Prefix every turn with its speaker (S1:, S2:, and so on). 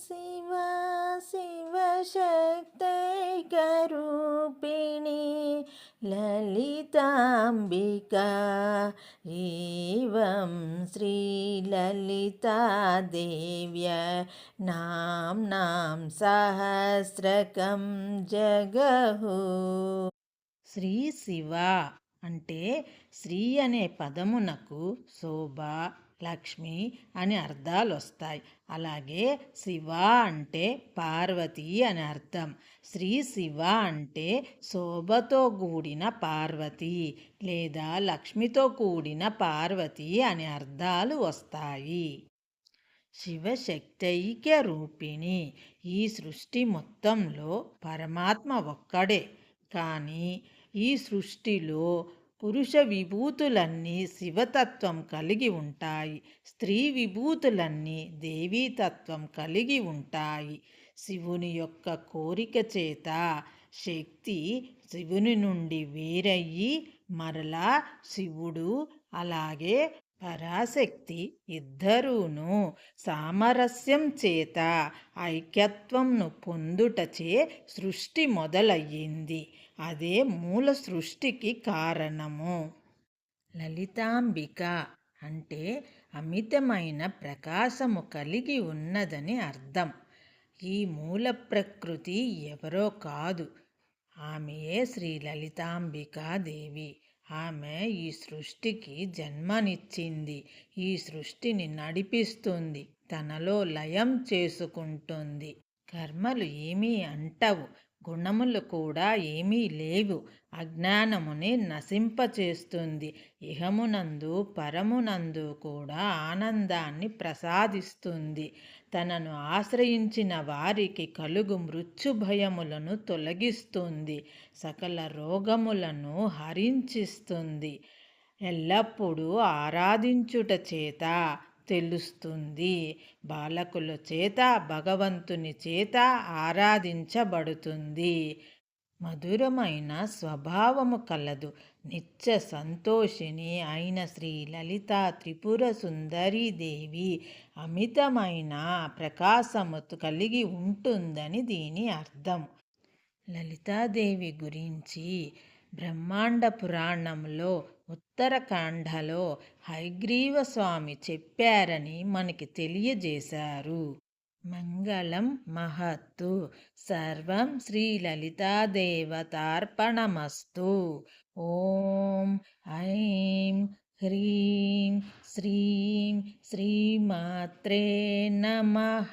S1: शिवा शिवशक्तैकरूपिणी ललिताम्बिका एवं श्रीललितादेव्य नाम्नां सहस्रकं జగహు శ్రీ శివ అంటే శ్రీ అనే పదమునకు శోభ లక్ష్మి అని అర్థాలు వస్తాయి అలాగే శివ అంటే పార్వతి అని అర్థం. శ్రీ శివ అంటే శోభతో కూడిన పార్వతి లేదా లక్ష్మితో కూడిన పార్వతి అని అర్థాలు వస్తాయి. శివశక్తైక్య రూపిణి ఈ సృష్టి మొత్తంలో పరమాత్మ ఒక్కడే. కానీ ఈ సృష్టిలో పురుష విభూతులన్నీ శివతత్వం కలిగి ఉంటాయి. స్త్రీ విభూతులన్నీ దేవీతత్వం కలిగి ఉంటాయి. శివుని యొక్క కోరిక చేత శక్తి శివుని నుండి వేరయ్యి మరలా శివుడు అలాగే పరాశక్తి ఇద్దరూను సామరస్యం చేత ఐక్యత్వంను పొందుటచే సృష్టి మొదలయ్యింది. అదే మూల సృష్టికి కారణము. లలితాంబిక అంటే అమితమైన ప్రకాశము కలిగి ఉన్నదని అర్థం. ఈ మూల ప్రకృతి ఎవరో కాదు. ఆమెయే శ్రీ లలితాంబికాదేవి ఆమె ఈ సృష్టికి జన్మనిచ్చింది. ఈ సృష్టిని నడిపిస్తుంది. తనలో లయం చేసుకుంటుంది. కర్మలు ఏమీ అంటవు. గుణములు కూడా ఏమీ లేవు. అజ్ఞానముని నశింపచేస్తుంది. ఇహమునందు పరమునందు కూడా ఆనందాన్ని ప్రసాదిస్తుంది. తనను ఆశ్రయించిన వారికి కలుగు మృత్యుభయములను తొలగిస్తుంది. సకల రోగములను హరించిస్తుంది. ఎల్లప్పుడూ ఆరాధించుట చేత తెలుస్తుంది. బాలకుల చేత భగవంతుని చేత ఆరాధించబడుతుంది. మధురమైన స్వభావము కలదు. నిత్య సంతోషిని అయిన శ్రీ లలిత త్రిపుర సుందరీదేవి అమితమైన ప్రకాశము కలిగి ఉంటుందని దీని అర్థం. లలితాదేవి గురించి బ్రహ్మాండ పురాణంలో ఉత్తరకాండలో హైగ్రీవ స్వామి చెప్పారని మనకి తెలియజేశారు. మంగళం మహత్తు. సర్వం శ్రీలలితాదేవతార్పణమస్తు ఓం ఐం హ్రీం శ్రీం శ్రీమాత్రే నమః.